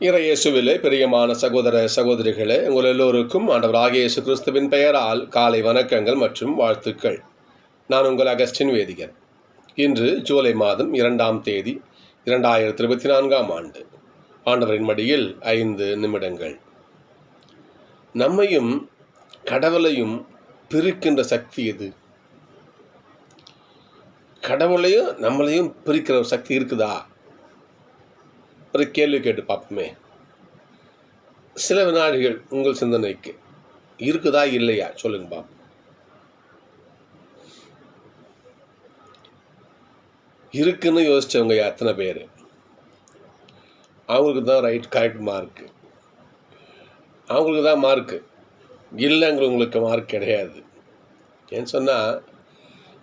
இறையேசுவிலே பிரியமான சகோதர சகோதரிகளே உங்கள் எல்லோருக்கும் ஆண்டவர் இயேசு கிறிஸ்துவின் பெயரால் காலை வணக்கங்கள் மற்றும் வாழ்த்துக்கள். நான் உங்கள் அகஸ்டின் வேதிகன். இன்று ஜூலை மாதம் இரண்டாம் தேதி இரண்டாயிரத்தி இருபத்தி நான்காம் ஆண்டு. ஆண்டவரின் மடியில் ஐந்து நிமிடங்கள். நம்மையும் கடவுளையும் பிரிக்கின்ற சக்தி எது? கடவுளையும் நம்மளையும் பிரிக்கிற சக்தி இருக்குதா? ஒரு கேள்வி கேட்டு பார்ப்போமே. சில வினாடிகள் உங்கள் சிந்தனைக்கு இருக்குதா இல்லையா? சொல்லுங்க பாப்போம். இருக்குன்னு யோசிச்சவங்க எத்தனை பேர்? அவங்களுக்கு தான் ரைட் கரெக்ட் மார்க்கு அவங்களுக்கு தான் மார்க்கு இல்லைங்கிறவங்களுக்கு மார்க் கிடையாது. ஏன்னு சொன்னால்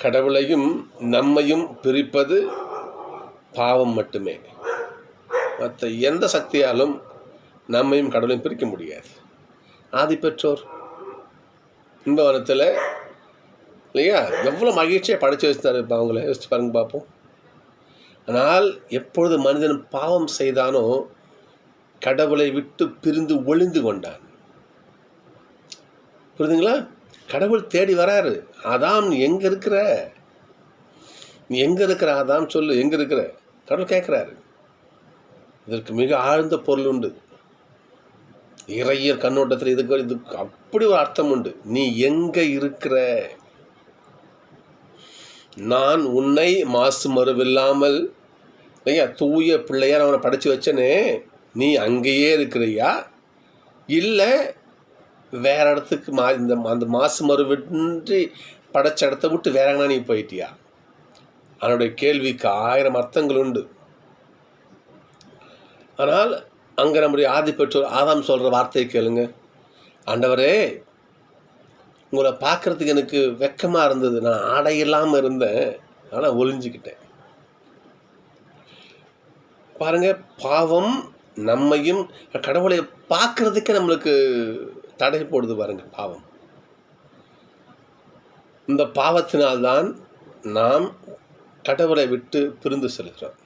கடவுளையும் நம்மையும் பிரிப்பது பாவம் மட்டுமே. மற்ற எந்த சக்தியாலும் நம்மையும் கடவுளையும் பிரிக்க முடியாது. ஆதி பெற்றோர் இன்பவனத்தில் இல்லையா? எவ்வளோ மகிழ்ச்சியாக படைச்சு வச்சுருந்தாரு இப்போ அவங்கள? யோசிச்சு பாருங்க பார்ப்போம். ஆனால் எப்பொழுது மனிதன் பாவம் செய்தானோ கடவுளை விட்டு பிரிந்து ஒளிந்து கொண்டான். புரியுதுங்களா? கடவுள் தேடி வராரு. அதாம் நீ எங்கே இருக்கிற? நீ எங்கே இருக்கிற அதாம் சொல்லு. எங்கே இருக்கிற? கடவுள் கேட்குறாரு இதற்கு மிக ஆழ்ந்த பொருள் உண்டு. இறையர் கண்ணோட்டத்தில் இதுக்கு இதுக்கு அப்படி ஒரு அர்த்தம் உண்டு. நீ எங்கே இருக்கிற? நான் உன்னை மாசு மறுவில்லாமல் ஐயா தூய பிள்ளையார் அவனை படைச்சு வச்சனே நீ அங்கேயே இருக்கிறியா? இல்லை வேற இடத்துக்கு மா இந்த அந்த மாசு மறுவின்றி படைச்ச இடத்த விட்டு வேற எங்கன்னா நீ போயிட்டியா? அவனுடைய கேள்விக்கு ஆயிரம் அர்த்தங்கள் உண்டு. ஆனால் அங்கே நம்முடைய ஆதி பெற்றோர் ஆதாம் சொல்கிற வார்த்தையை கேளுங்க. ஆண்டவரே உங்களை பார்க்குறதுக்கு எனக்கு வெக்கமாக இருந்தது. நான் ஆடை இல்லாமல் இருந்தேன். ஆனால் ஒளிஞ்சிக்கிட்டேன். பாருங்கள் பாவம் நம்மையும் கடவுளை பார்க்கறதுக்கே நம்மளுக்கு தடை போடுது பாருங்கள் பாவம். இந்த பாவத்தினால்தான் நாம் கடவுளை விட்டு பிரிந்து செல்கிறோம்.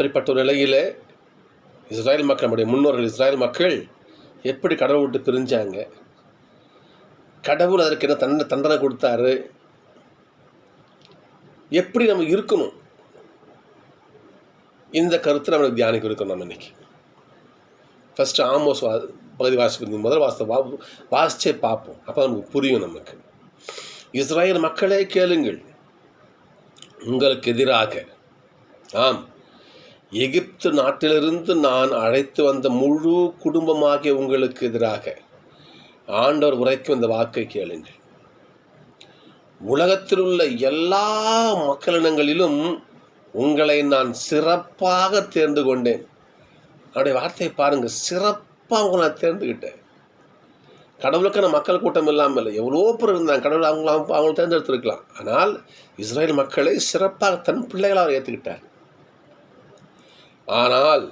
அப்படிப்பட்ட ஒரு நிலையில் இஸ்ராயல் மக்கள் நம்முடைய முன்னோர்கள் இஸ்ராயல் மக்கள் எப்படி கடவுள் விட்டு பிரிஞ்சாங்க? கடவுள் அதற்கு என்ன தண்டனை தண்டனை கொடுத்தாரு? எப்படி நம்ம இருக்கணும்? இந்த கருத்தை நம்மளுக்கு தியானிக்க இருக்கணும் நம்ம இன்னைக்கு. ஃபஸ்ட்டு ஆமோஸ் வா பகுதி வாசிப்பு முதல் வாசத்தை வா வாசிச்சே பார்ப்போம். அப்போ நமக்கு புரியும் நமக்கு. இஸ்ராயல் மக்களே கேளுங்கள். உங்களுக்கு எதிராக. ஆம். எகிப்து நாட்டிலிருந்து நான் அழைத்து வந்த முழு குடும்பமாகிய உங்களுக்கு எதிராக ஆண்டவர் உரைக்கும் இந்த வாக்கை கேளுங்கள். உலகத்தில் உள்ள எல்லா மக்களினங்களிலும் உங்களை நான் சிறப்பாக தேர்ந்து கொண்டேன். அவருடைய வார்த்தையை பாருங்கள் சிறப்பாக உங்களை நான் தேர்ந்துக்கிட்டேன் கடவுளுக்கான மக்கள் கூட்டம் இல்லாமல் இல்லை. எவ்வளோ பேர் இருந்தாங்க கடவுள் அவங்கள அவங்கள தேர்ந்தெடுத்திருக்கலாம். ஆனால் இஸ்ரேல் மக்களை சிறப்பாக தன் பிள்ளைகளாக ஏற்றுக்கிட்டார் ஆனால்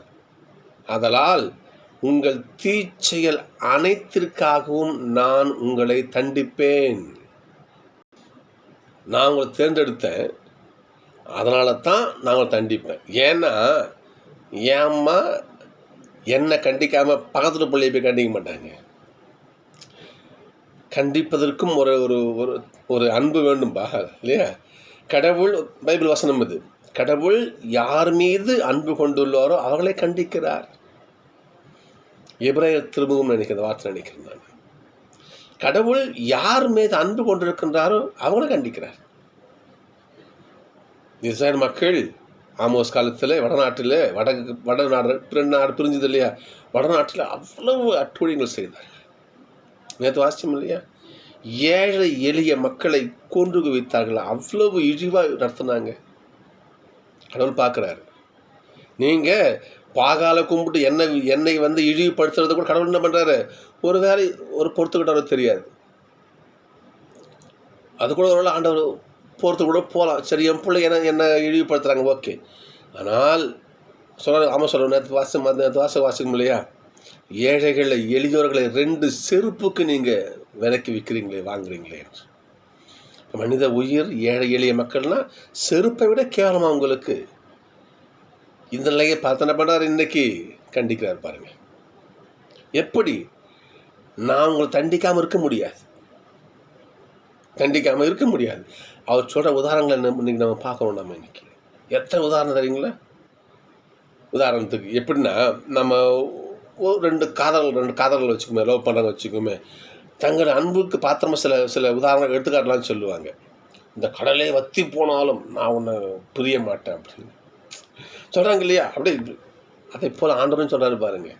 அதலால் உங்கள் தீச்செயல் அனைத்திற்காகவும் நான் உங்களை தண்டிப்பேன். நான் உங்களை தேர்ந்தெடுத்தேன் அதனால தான் நாங்கள் தண்டிப்பேன். ஏன்னா ஏம்மா என்னை கண்டிக்காமல் பக்கத்தில் பிள்ளைய போய் கண்டிக்க மாட்டாங்க. கண்டிப்பதற்கும் ஒரு ஒரு ஒரு ஒரு அன்பு வேண்டும்பா இல்லையா? கடவுள் பைபிள் வசனம் இது. கடவுள் யார் மீது அன்பு கொண்டுள்ளாரோ அவர்களை கண்டிக்கிறார். எப்ரேயர் திரும்பவும் நினைக்கிற வார்த்தை நினைக்கிறேன் நான். கடவுள் யார் மீது அன்பு கொண்டிருக்கின்றாரோ அவங்கள கண்டிக்கிறார். இஸ்ரேல் மக்கள் ஆமோஸ் காலத்தில் வடநாட்டில் வடக்கு வடநாடு பிற நாடு பிரிஞ்சது இல்லையா? வடநாட்டில் அவ்வளவு அட்டுழியங்கள் செய்தார்கள். நேற்று வாசியம் இல்லையா? ஏழை எளிய மக்களை கொன்று குவித்தார்கள். அவ்வளவு இழிவாக நடத்தினாங்க. கடவுள் பார்க்குறாரு. நீங்கள் பாகால கும்பிட்டு எண்ணெய் எண்ணெய் வந்து இழிவுபடுத்துறது கூட கடவுள் என்ன பண்ணுறாரு ஒரு வேலை ஒரு பொறுத்துக்கிட்டவரை தெரியாது. அது கூட ஒரு ஆண்டவர் பொறுத்து கூட போகலாம். சரி என் பிள்ளை என்ன என்ன இழிவுபடுத்துகிறாங்க ஓகே. ஆனால் சொல்ல ஆமாம் சொல்ல நேற்று வாசம் நேற்று வாசம் வாசிக்கும் இல்லையா? ஏழைகளை எளியோர்களை ரெண்டு செருப்புக்கு நீங்கள் விலைக்கு விற்கிறீங்களே வாங்குறீங்களே என்று. மனித உயிர் ஏழை எளிய மக்கள்னால் செருப்பை விட கேவலமாக உங்களுக்கு. இந்த நிலையை பார்த்தன பண்ணார் இன்றைக்கி கண்டிக்கிறார் பாருங்கள் எப்படி? நான் உங்களை தண்டிக்காமல் இருக்க முடியாது. தண்டிக்காமல் இருக்க முடியாது. அவர் சொல்கிற உதாரணங்களை நம்ம இன்னைக்கு நம்ம பார்க்கணும் நம்ம இன்றைக்கி எத்தனை உதாரணம் தெரியுங்களா? உதாரணத்துக்கு எப்படின்னா நம்ம ரெண்டு காதல் ரெண்டு காதல்கள் வச்சுக்கோமே லவ் பண்ணுறாங்க வச்சுக்கோமே தங்கள் அன்புக்கு பாத்திரமா சில சில உதாரணம் எடுத்துக்காட்டலாம் சொல்லுவாங்க. இந்த கடலே வத்தி போனாலும் நான் உன்னை புரிய மாட்டேன் அப்படின்னு. சொல்கிறாங்க இல்லையா? அப்படியே அதை போல் ஆண்டவன் சொல்கிறாரு பாருங்கள்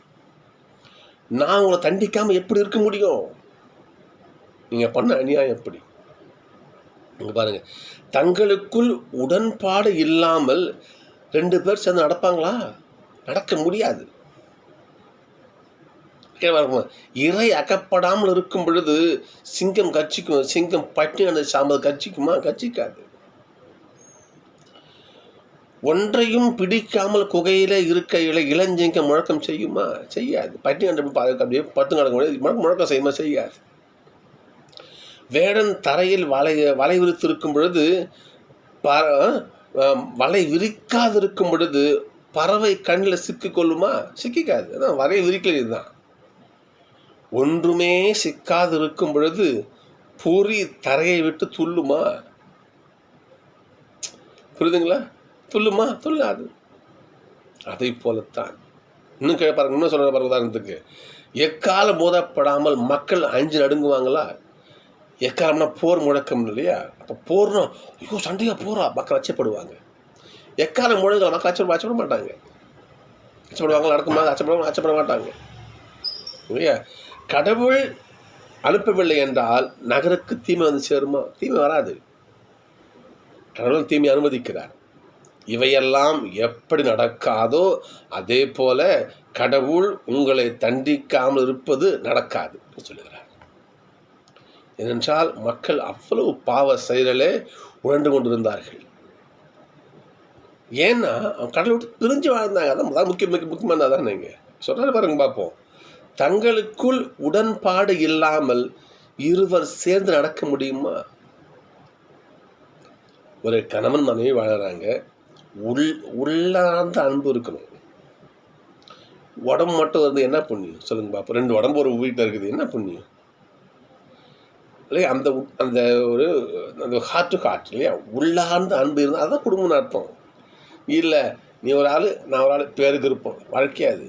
நான் உங்களை தண்டிக்காமல் எப்படி இருக்க முடியும்? நீங்கள் பண்ண அநியாயம் எப்படி? இங்கே பாருங்கள் தங்களுக்குள் உடன்பாடு இல்லாமல் ரெண்டு பேர் சேர்ந்து நடப்பாங்களா? நடக்க முடியாது. இங்க இறை அகப்படாமல் இருக்கும் பொழுது சிங்கம் கட்சிக்கும் சிங்கம் பட்டினி அந்த சாம்பல் கட்சிக்குமா கட்சிக்காது ஒன்றையும் பிடிக்காமல் குகையில் இருக்க இள இளஞ்சிங்கம் முழக்கம் செய்யுமா? செய்யாது. பட்டினி அந்த அப்படியே பத்து நடக்க முடியாது முழக்கம் முழக்கம் செய்யுமா? செய்யாது. வேடன் தரையில் வலை வலை விரித்திருக்கும் பொழுது ப வலை வலை விரிக்காதிருக்கும் பொழுது பறவை கண்ணில் சிக்கிக்கொள்ளுமா? சிக்கிக்காது. அதான் வலை விரிக்கல இதுதான். ஒன்றுமே சிக்காது இருக்கும் பொழுது பொறி தரையை விட்டு துள்ளுமா? புரியுதுங்களா? துள்ளுமா? துள்ளாது. அதை போலத்தான். இன்னும் கீழே பாருங்க இன்னும் சொல்கிற பாருங்க உதாரணத்துக்கு. எக்காலம் மோதப்படாமல் மக்கள் அஞ்சு நடுங்குவாங்களா? எக்காலம்னா போர் முழக்கம் இல்லையா? அப்போ போர்னா ஐயோ சண்டையாக போரா மக்கள் அச்சப்படுவாங்க. எக்காலம் முழங்கல மக்கள் அச்சப்பட அச்சப்பட மாட்டாங்க. அச்சப்படுவாங்க நடக்குமா? அச்சப்படுவாங்க அச்சப்பட மாட்டாங்க. இல்லையா? கடவுள் அனுப்பவில்லை என்றால் நகருக்கு தீமை வந்து சேருமா? தீமை வராது. கடவுள் தீமை அனுமதிக்கிறார். இவையெல்லாம் எப்படி நடக்காதோ அதே போல கடவுள் உங்களை தண்டிக்காமல் இருப்பது நடக்காது சொல்லுகிறார். ஏனென்றால் மக்கள் அவ்வளவு பாவ செயலிலே உழண்டு கொண்டிருந்தார்கள். ஏன்னா அவன் கடவுள் பிரிஞ்சு வாழ்ந்தாங்க. அதான் முக்கிய முக்கிய முக்கியமானது நீங்கள் சொல்கிறாரு பாருங்க பார்ப்போம். தங்களுக்குள் உடன்பாடு இல்லாமல் இருவர் சேர்ந்து நடக்க முடியுமா? ஒரு கணவன் மனைவி வாழறாங்க. உள் உள்ளார்ந்த அன்பு இருக்கணும். உடம்பு மட்டும் வந்து என்ன புண்ணியம்? சொல்லுங்க பாப்போம். ரெண்டு உடம்பு ஒரு வீட்டில் இருக்குது. என்ன புண்ணியம்? இல்லையா? அந்த அந்த ஒரு அந்த ஹார்ட் டு ஹார்ட் இல்லையா? உள்ளார்ந்த அன்பு இருந்தால் அதுதான் குடும்பம்னு அர்த்தம். இல்லை நீ ஒரு ஆள் நான் ஒரு ஆள் பேருக்கு இருப்போம். வாழ்க்கையாது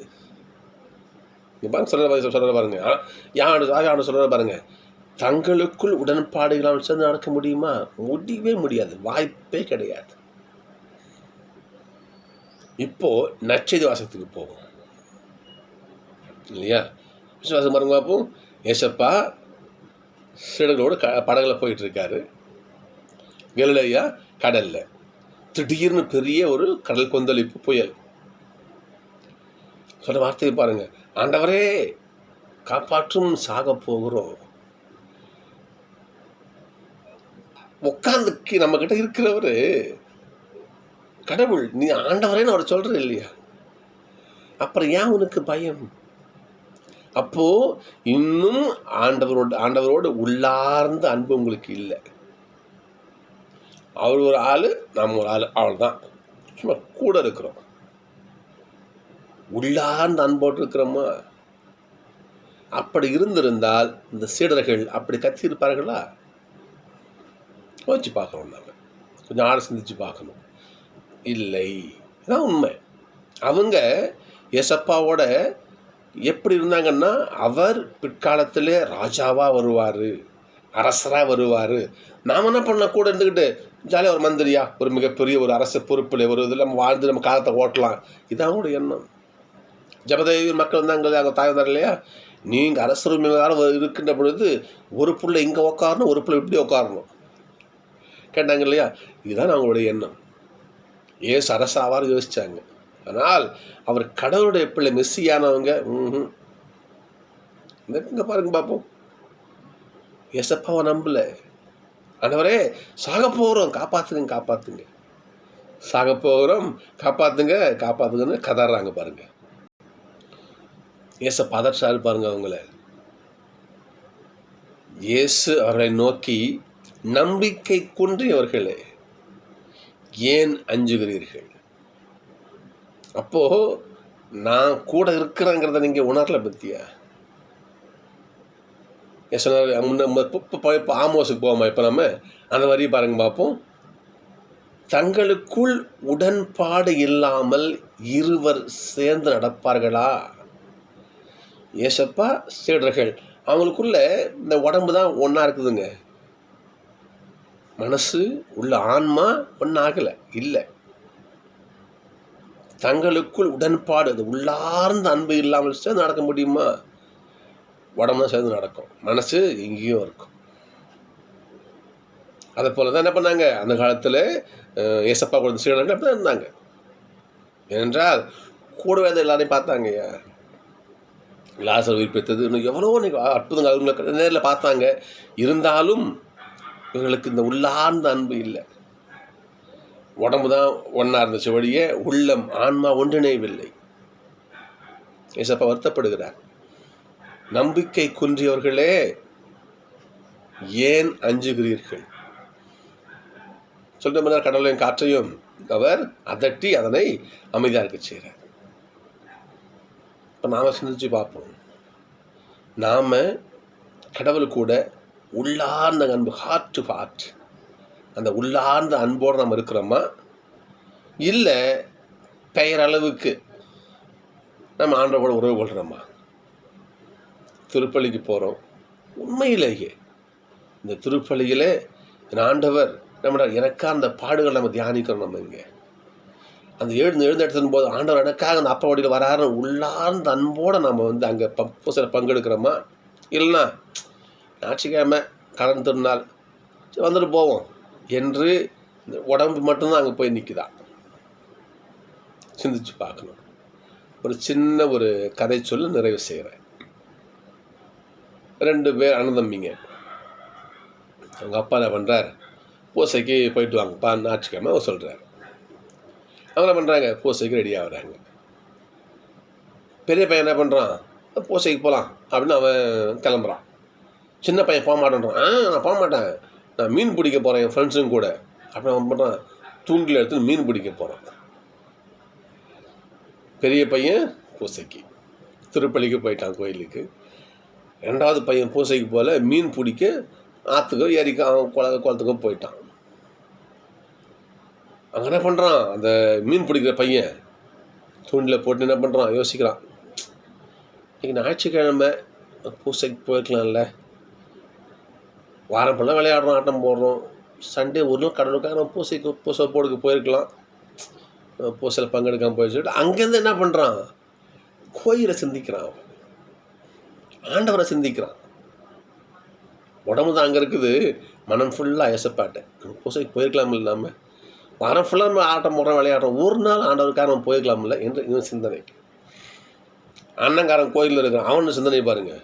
நீ பாருங்க சொல்கிற பாருங்க சொல்கிற பாருங்க. யான் யான் சொல்கிற பாருங்க. தங்களுக்குள் உடன்பாடுகளால் சேர்ந்து நடக்க முடியுமா? முடியவே முடியாது. வாய்ப்பே கிடையாது. இப்போ நச்செய்தி வாசத்துக்கு போவோம். இல்லையா? விசுவாசம் பாருங்க பார்ப்போம். ஏசப்பா சீடர்களோடு க படகுல போயிட்டு இருக்காரு கடலில் கடல்ல. திடீர்னு பெரிய ஒரு கடல் கொந்தளிப்பு புயல். சொல்ற வார்த்தையை பாருங்க. ஆண்டவரே காப்பாற்றும் சாக போகிறோம். உட்காந்துக்கு நம்ம கிட்ட இருக்கிறவரு கடவுள் நீ ஆண்டவரேன்னு அவர் சொல்ற இல்லையா? அப்புறம் ஏன் உனக்கு பயம்? அப்போ இன்னும் ஆண்டவரோட ஆண்டவரோடு உள்ளார்ந்த அன்பு உங்களுக்கு இல்லை. அவர் ஒரு ஆள் நம்ம ஒரு ஆள். அவ்வளோதான் சும்மா கூட இருக்கிறோம். உள்ளார்ந்த அன்போடு இருக்கிறோமா? அப்படி இருந்திருந்தால் இந்த சீடர்கள் அப்படி கத்தியிருப்பார்களா? யோசிச்சு பார்க்கணும் நாங்கள் கொஞ்சம் ஆழ சிந்திச்சு பார்க்கணும். இல்லை. இதான் உண்மை. அவங்க எசப்பாவோட எப்படி இருந்தாங்கன்னா அவர் பிற்காலத்தில் ராஜாவாக வருவார் அரசராக வருவார். நாம் என்ன பண்ண கூட இருந்துக்கிட்டு ஜாலியாக ஒரு மந்திரியா ஒரு மிகப்பெரிய ஒரு அரசு பொறுப்பில் ஒரு இதில் நம்ம வாழ்ந்து நம்ம காலத்தை ஓட்டலாம். இதான் அவங்களோட எண்ணம். ஜபதேவி மக்கள் வந்தாங்க அவங்க தாய் வந்தார் இல்லையா? நீங்கள் அரசர் உரிமையாளர் இருக்கின்ற பொழுது ஒரு புள்ள இங்கே உட்காரணும் ஒரு பிள்ளை இப்படி உட்காரணும் கேட்டாங்க இல்லையா? இதுதான் அவங்களுடைய எண்ணம். ஏசு அரசாவார் யோசிச்சாங்க. ஆனால் அவர் கடவுளுடைய பிள்ளை மெஸ்ஸியானவங்க ம் இந்த பாருங்க பார்ப்போம். எசப்பாவை நம்பல. ஆனவரே சாக போகிறோம் காப்பாற்றுங்க காப்பாற்றுங்க சாக போகிறோம் காப்பாற்றுங்க காப்பாற்றுங்கன்னு கதறாங்க பாருங்கள் ஏச பதற்றாரு பாருங்க அவங்கள. இயேசு அவரை நோக்கி நம்பிக்கை குன்றியவர்களே ஏன் அஞ்சுகிறீர்கள்? அப்போ நான் கூட இருக்கிறேங்கிறத நீங்கள் உணரல பத்தியா? ஏன் சொன்னார் முன்ன இப்போ ஆமோஸுக்கு போவோமா இப்போ நம்ம அந்த மாதிரி பாருங்க பார்ப்போம் தங்களுக்குள் உடன்பாடு இல்லாமல் இருவர் சேர்ந்து நடப்பார்களா? ஏசப்பா சீடர்கள். அவங்களுக்குள்ள இந்த உடம்பு தான் ஒன்றா இருக்குதுங்க. மனசு உள்ள ஆன்மா ஒன்றாகலை இல்லை. தங்களுக்குள் உடன்பாடு அது உள்ளார்ந்த அன்பு இல்லாமல் சேர்ந்து நடக்க முடியுமா? உடம்பு தான் சேர்ந்து நடக்கும். மனசு எங்கேயும் இருக்கும். அதை போல தான் என்ன பண்ணாங்க? அந்த காலத்தில் ஏசப்பா கொடுத்த சீடர்கள் அப்படி தான் இருந்தாங்க. ஏனென்றால் கூடவே அதை எல்லாரையும் பார்த்தாங்கய்யா. லாசர் உயிர்ப்பித்தது இன்னும் எவ்வளோ அற்புதங்கள் அவங்களை நேரில் பார்த்தாங்க. இருந்தாலும் இவங்களுக்கு இந்த உள்ளார்ந்த அன்பு இல்லை. உடம்பு தான் ஒன்றா இருந்துச்சு வழியே உள்ளம் ஆன்மா ஒன்றிணையவில்லை. ஏசப்பா வருத்தப்படுகிறார். நம்பிக்கை குன்றியவர்களே ஏன் அஞ்சுகிறீர்கள்? சொல்லிட்டு முன்னர் கடவுளையும் காற்றையும் அவர் அதட்டி அதனை அமைதியாக இருக்க செய்கிறார். இப்போ நாம் சிந்திச்சு பார்ப்போம். நாம் கடவுள் கூட உள்ளார்ந்த அன்பு ஹார்ட் டு ஹார்ட் அந்த உள்ளார்ந்த அன்போடு நம்ம இருக்கிறோமா? இல்லை பெயரளவுக்கு நம்ம ஆண்டவோட உறவு கொள்கிறோமா திருப்பலிக்கு போகிறோம் உண்மையிலேயே இந்த திருப்பலியில் ஆண்டவர் நம்மளோட எனக்காக அந்த பாடுகள் நம்ம தியானிக்கிறோம் நம்ம இங்கே. அந்த எழுந்து எழுந்தெடுத்தின் போது ஆண்டவர் எனக்காக அந்த அப்பா வடியில் வராருன்னு உள்ளார்ந்த அன்போடு நம்ம வந்து அங்கே பூசல பங்கெடுக்கிறோமா? இல்லைன்னா ஞாயிற்றுக்கிழமை கடன் திருநாள். வந்துட்டு போவோம். என்று இந்த உடம்பு மட்டும்தான் அங்கே போய் நிற்குதா சிந்திச்சு பார்க்கணும். ஒரு சின்ன ஒரு கதை சொல்ல நிறைவு செய்கிறேன் ரெண்டு பேர் அனந்தம்பிங்க அவங்க அப்பா என்ன பண்ணுறார் பூசைக்கு போயிட்டு வாங்கப்பா ஞாயிற்றுக்கிழமை அவர் சொல்கிறார் அவங்க என்ன பண்ணுறாங்க பூசைக்கு ரெடி ஆகுறாங்க. பெரிய பையன் என்ன பண்ணுறான் பூசைக்கு போகலாம் அப்படின்னு அவன் கிளம்புறான். சின்ன பையன் போக மாட்டேன்றான். ஆ நான் போக மாட்டேன். நான் மீன் பிடிக்க போகிறேன் என் ஃப்ரெண்ட்ஸுங்க கூட. அப்படின்னு அவன் பண்ணுறான் தூண்டில் எடுத்து மீன் பிடிக்க போகிறான் பெரிய பையன் பூசைக்கு. திருப்பள்ளிக்கு போயிட்டான் கோயிலுக்கு. ரெண்டாவது பையன் பூசைக்கு போகல மீன் பிடிக்க ஆற்றுக்கோ ஏரிக்கோ அவன் குள குளத்துக்கோ போயிட்டான். அங்கே என்ன பண்ணுறான் அந்த மீன் பிடிக்கிற பையன் தூண்டில் போட்டு என்ன பண்ணுறான் யோசிக்கிறான். இன்றைக்கி ஞாயிற்றுக்கிழமை பூசைக்கு போயிருக்கலாம்ல. வாரம் ஃபுல்லாக விளையாடுறோம் ஆட்டம் போடுறோம். சண்டே ஒரு நாள் கடலுக்காக நம்ம பூசைக்கு பூசை போடுக்கு போயிருக்கலாம். பூசையில் பங்கெடுக்காமல் போய் சொல்லிட்டு அங்கேருந்து என்ன பண்ணுறான் கோயிலை சிந்திக்கிறான் ஆண்டவரை சிந்திக்கிறான். உடம்பு தான் அங்கே இருக்குது. மனம் ஃபுல்லாக எசப்பாட்டேன் பூசைக்கு போயிருக்கலாம் இல்லாமல் வாரம் ஃபுல்லாக நம்ம ஆட்டம் போடுறோம் விளையாடுறோம் ஒரு நாள் ஆண்டவருக்காக நம்ம போயிருக்கலாம்ல என்று இவன் சிந்தனை. அண்ணங்காரன் கோயிலில் இருக்கிறான் அவனு சிந்தனை பாருங்கள்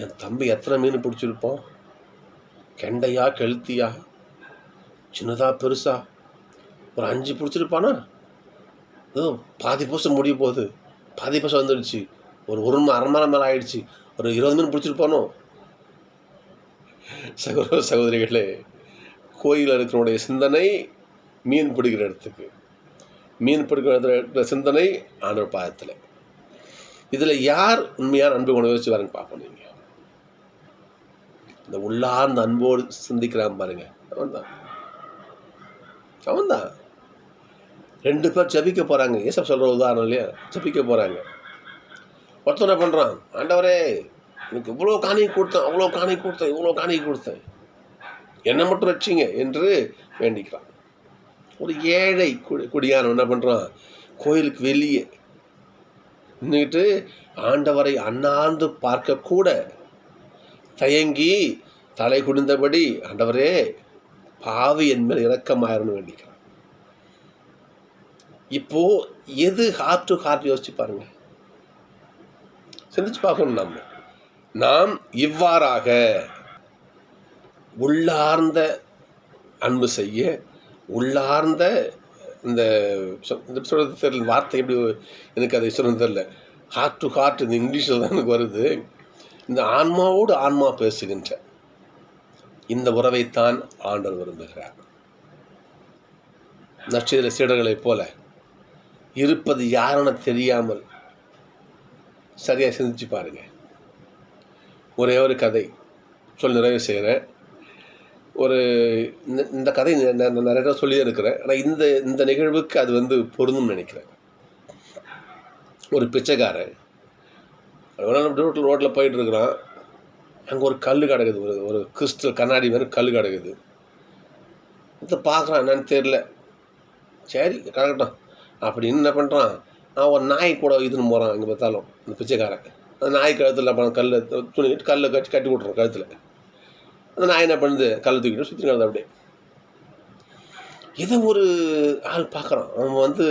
என் தம்பி எத்தனை மீன் பிடிச்சிருப்போம் கெண்டையா கெளுத்தியா? சின்னதா பெருசா? ஒரு அஞ்சு பிடிச்சிருப்பானா? ஏதோ பாதி பூசம் முடிய போகுது. பாதி பூசம் வந்துடுச்சு ஒரு ஒரு மணி அரை மணி மேலே ஆயிடுச்சு. ஒரு இருபது மீன் பிடிச்சிருப்பானோ? சகோதர சகோதரிகளே கோயில் இருக்கிறனுடைய சிந்தனை மீன் பிடிக்கிற இடத்துக்கு. மீன் பிடிக்கிற இடத்துல சிந்தனை ஆண்டவர் பாதத்தில். இதில் யார் உண்மையான அன்பு உணவு வச்சு வரேன்னு பார்ப்போம் நீங்கள் இந்த உள்ளார்ந்த அன்போடு சிந்திக்கிறான் பாருங்க. அவன்தான். அவன்தான். ரெண்டு பேர் ஜபிக்க போகிறாங்க ஏசப் சொல்கிற உதாரணம் இல்லையா? ஜபிக்க போகிறாங்க ஒருத்தனை பண்ணுறான் ஆண்டவரே எனக்கு இவ்வளோ காணி கொடுத்தேன் அவ்வளோ காணி கொடுத்தேன் இவ்வளோ காணி கொடுத்தேன். என்னை மட்டும் வச்சிங்க என்று வேண்டிக்கிறான். ஒரு ஏழை குடி குடியானவன் என்ன பண்ணுறான் கோயிலுக்கு வெளியே நின்றுக்கிட்டு ஆண்டவரை அண்ணாந்து பார்க்கக்கூட தயங்கி தலை குடிந்தபடி ஆண்டவரே பாவி என் மேல் இறக்கமாயிரன்னு வேண்டிக்கிறான். இப்போ எது ஹார்ட் டு ஹார்ட் யோசிச்சு பாருங்க. சிந்திச்சு பார்க்கணும் நம்ம. நாம் இவ்வாறாக உள்ளார்ந்த அன்பு செய்ய உள்ளார்ந்த இந்த சொல்கிறது தெரியல வார்த்தை எப்படி எனக்கு அதை சொல்கிறது தெரியல. ஹார்ட் டு ஹார்ட் இந்த இங்கிலீஷில் தான் எனக்கு வருது. இந்த ஆன்மாவோடு ஆன்மா பேசுகின்ற இந்த உறவைத்தான் ஆண்டவர் விரும்புகிறார். நட்சத்திர சீடர்களைப் போல இருப்பது யாருன்னு தெரியாமல் சரியாக சிந்திச்சு பாருங்கள் ஒரே ஒரு கதை சொல் நிறைவு செய்கிறேன் ஒரு இந்த இந்த கதை நான் நிறைய தடவை சொல்லியே இருக்கிறேன் ஆனால் இந்த இந்த நிகழ்வுக்கு அது வந்து பொருந்தும்னு நினைக்கிறேன். ஒரு பிச்சைக்காரன் ரோட்டில் ரோட்டில் போயிட்டுருக்குறான். அங்கே ஒரு கல் கிடக்குது. ஒரு ஒரு கிறிஸ்டல் கண்ணாடி மாதிரி கல் கிடக்குது. இதை பார்க்குறான். என்னன்னு தெரில சரி கிடக்கட்டும். அப்படின்னு என்ன பண்ணுறான் அவன் ஒரு நாய் கூட இதுன்னு போகிறான் எங்கே பார்த்தாலும். இந்த பிச்சைக்காரன். அந்த நாய் கழுத்தில் அப்புறம் கல்லை துணி கட்டி கல்லை கட்டி கட்டி விட்றான் கழுத்தில். அந்த நாய் என்ன பண்ணுது? கல்லை தூக்கிட்டு சுற்றி கிடது அப்படியே. இதை ஒரு ஆள் பார்க்குறான். அவன் வந்து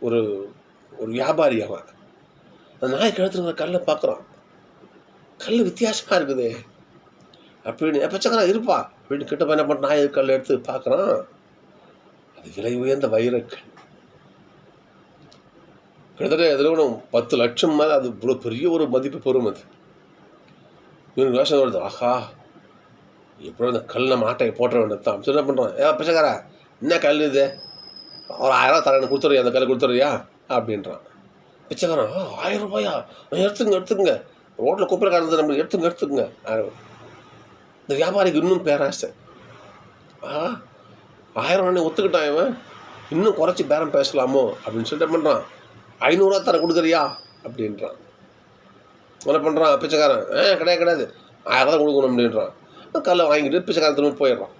ஒரு ஒரு வியாபாரி அவன். அந்த நாய் கழுத்தில் கல்லை பார்க்குறான். கல் வித்தியாசமாக இருக்குது. அப்படின்னு எப்பச்சக்கரா இருப்பா. அப்படின்னு கிட்ட போய் என்ன பண்ண நாய் கல் எடுத்து பார்க்குறான். அது விலை உயர்ந்த வைரக்கல். கிட்டத்தட்ட எதில் பத்து லட்சம் மேலே அது இவ்வளோ பெரிய ஒரு மதிப்பு பெறும் அது. இவனுக்கு யோசனை வருது. ஆஹா. எப்படியோ இந்த கல்லை மாட்டையை போட்டுற வேண்டியது தான். என்ன பண்ணுறான் ஏ பிச்சைக்காரா என்ன கல் இது? ஒரு ஆயிரம் தர தரேன் கொடுத்துறியா அந்த கல் கொடுத்துறியா அப்படின்றான். பிச்சைக்காரன் "ஆ, ஆயிரம் ரூபாயா? எடுத்துங்க எடுத்துங்க ரோட்டில் குப்பரை காரணத்தை நம்ம எடுத்துங்க எடுத்துங்க ஆயிரம். இந்த வியாபாரிக்கு இன்னும் பேராசை. ஆ ஆயிரம் ரூபாய் ஒத்துக்கிட்டான் இவன்? இன்னும் குறைச்சி பேரம் பேசலாமோ? அப்படின்னு சொல்லிட்டு என்ன பண்ணுறான் ஐநூறுரூவா தர கொடுக்குறியா? அப்படின்றான். என்ன பண்ணுறான் பிச்சைக்காரன்? ஆ கிடையாது கிடையாது. ஆயிரம் தான் கொடுக்கணும் அப்படின்றான். கல்லை வாங்கிட்டு பிச்சைக்காரன் திரும்ப போயிடுறான்.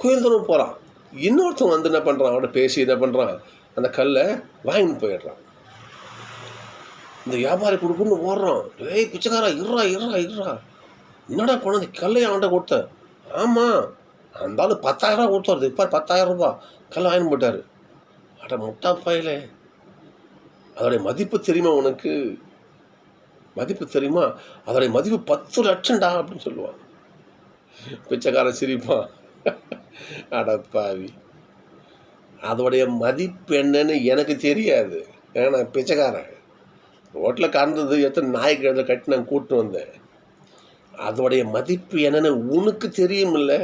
குயில் திரும்ப போகிறான் இன்னொருத்தன் வந்து என்ன பண்ணுறான் அவன்கிட்ட பேசி என்ன பண்ணுறான் அந்த கல்லை வாங்கிட்டு போயிடுறான். இந்த வியாபாரி கொடுக்குன்னு ஓடுறான். ஏய் பிச்சைக்காரா இருறா இருறா இருறா என்னடா பண்ண? இந்த கல்லை அவன்கிட்ட கொடுத்தேன். ஆமாம் அந்த ஆளு பத்தாயிரம் ரூபா கொடுத்தாரு இப்போ பத்தாயிரம் ரூபா கல்லை வாங்கிட்டு போட்டார் அட முட்டா பையலே அதோடைய மதிப்பு தெரியுமா உனக்கு? மதிப்பு தெரியுமா? அதோடைய மதிப்பு பத்து லட்சம்டா அப்படின்னு சொல்லுவான் பிச்சைக்காரன் சிரிப்பான். அடப்பாவி பாவி. அதோடைய மதிப்பு என்னன்னு எனக்கு தெரியாது. ஏன்னா நான் பிச்சைக்காரன். ரோட்டில் கறந்தது எத்தனை நாய்க்கு எழுத கட்டி நான் கூட்டு வந்தேன். அதோடைய மதிப்பு என்னன்னு உனக்கு தெரியுமில்ல?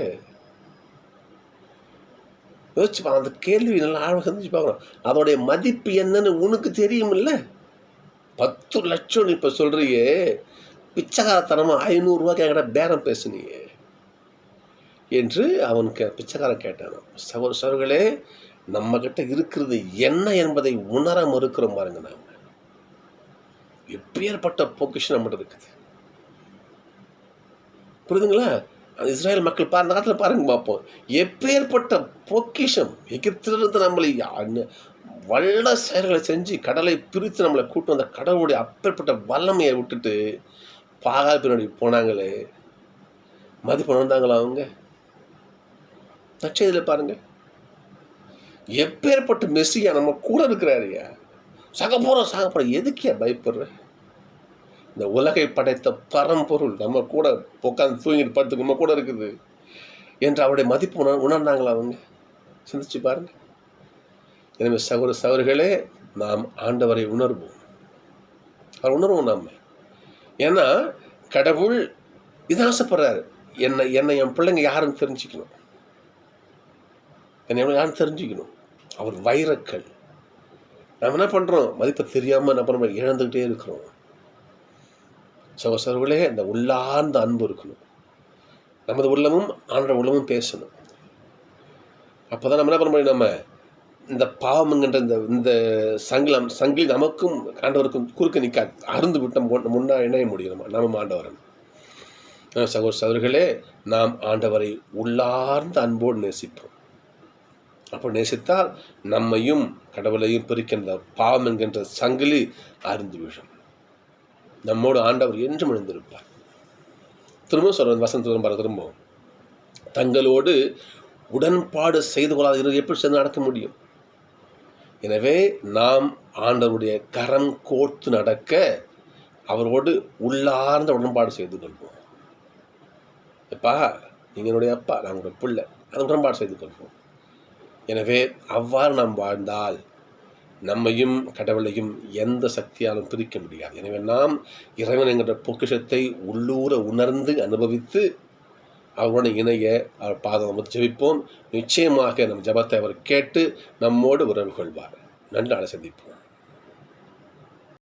யோசிச்சு அந்த கேள்வி நல்லா ஆழமாக சிந்திச்சு பார்க்கணும் அதோடைய மதிப்பு என்னன்னு உனக்கு தெரியுமில்ல? பத்து லட்சம் இப்போ சொல்கிறியே பிச்சைக்காரத்தனமாக ஐநூறுரூவா கேட்குற பேரம் பேசுனியே. என்று அவன் கே பிச்சைக்காரன் கேட்டான். சகோதர சகோதரர்களே நம்மக்கிட்ட இருக்கிறது என்ன என்பதை உணர மறுக்கிறோம் பாருங்க நாம். எப்பேற்பட்ட பொக்கிஷம் நம்மகிட்ட இருக்குது. புரியுதுங்களா? அந்த இஸ்ரேல் மக்கள் பாரு அந்த காலத்தில் பாருங்க பார்ப்போம். எப்பேற்பட்ட பொக்கிஷம் எகிப்திலிருந்து நம்மளை வல்ல செயல்களை செஞ்சு கடலை பிரித்து நம்மளை கூட்டு வந்த கடவுளுடைய அப்பேற்பட்ட வல்லமையை விட்டுட்டு பாகா பின்னாடி போனாங்களே. மதிப்பு வந்தாங்களா அவங்க? நச்சதில் பாருங்கள். எப்பேற்பட்ட மெஸ்ஸியா நம்ம கூட இருக்கிறாருயா சாக போகிறோம் சாக போகிறோம் எதுக்கியா பயப்படுற? இந்த உலகை படைத்த பரம்பொருள் நம்ம கூட உட்காந்து தூங்கிட்டு படுத்துக்கு நம்ம கூட இருக்குது. என்று அவருடைய மதிப்பு உணர் உணர்ந்தாங்களா அவங்க? சிந்திச்சு பாருங்கள். எனவே சகோதர சகோதரிகளே நாம் ஆண்டவரை உணர்வோம். அவர் உணர்வோம் நாம் ஏன்னா கடவுள் இதான் ஆசைப்படுறாரு என்னை என்னை என் பிள்ளைங்க யாருன்னு தெரிஞ்சுக்கணும். என்னை யாருன்னு தெரிஞ்சுக்கணும். அவர் வைரக்கல். நம்ம என்ன பண்ணுறோம் மதிப்பை தெரியாமல் என்ன பண்ணுறோம் இழந்துக்கிட்டே இருக்கிறோம். சகோசரர்களே அந்த உள்ளார்ந்த அன்பு இருக்கணும். நமது உள்ளமும் ஆண்டோட உள்ளமும் பேசணும். அப்போ தான் நம்ம என்ன பண்ண முடியும் நம்ம? இந்த பாவம்ங்கிற இந்த இந்த சங்கிலம் சங்கிலி நமக்கும் ஆண்டவருக்கும் குறுக்க நிற்காது. அருந்து விட்டு முன்னா இணைய முடியுமா. நம்ம ஆண்டவரன். சகோதர சகோதரர்களே நாம் ஆண்டவரை உள்ளார்ந்த அன்போடு நேசிப்போம். அப்போ நேசித்தால் நம்மையும் கடவுளையும் பிரிக்கின்ற பாவம் என்கின்ற சங்கிலி அருந்து விழும். நம்மோடு ஆண்டவர் என்றும் எழுந்திருப்பார். திரும்ப சொல்கிறேன் வசந்த திரும்ப திரும்பவும். தங்களோடு உடன்பாடு செய்து கொள்ளாத எப்படி சேர்ந்து நடக்க முடியும்? எனவே நாம் ஆண்டவருடைய கரம் கோர்த்து நடக்க அவரோடு உள்ளார்ந்த உடன்பாடு செய்து கொள்வோம். எப்பா நீங்கள் என்னுடைய அப்பா நான் உங்களுடைய பிள்ளை அது உடன்பாடு செய்து கொள்வோம். எனவே அவ்வாறு நாம் வாழ்ந்தால் நம்மையும் கடவுளையும் எந்த சக்தியாலும் பிரிக்க முடியாது. எனவே நாம் இறைவன் என்கிற பொக்கிஷத்தை உள்ளூர உணர்ந்து அனுபவித்து அவருடன் இணைய அவர் பாதம் நம்ம ஜெபிப்போம். நிச்சயமாக நம் ஜபத்தை அவர் கேட்டு நம்மோடு உறவு கொள்வார் நன்றாக சந்திப்போம்.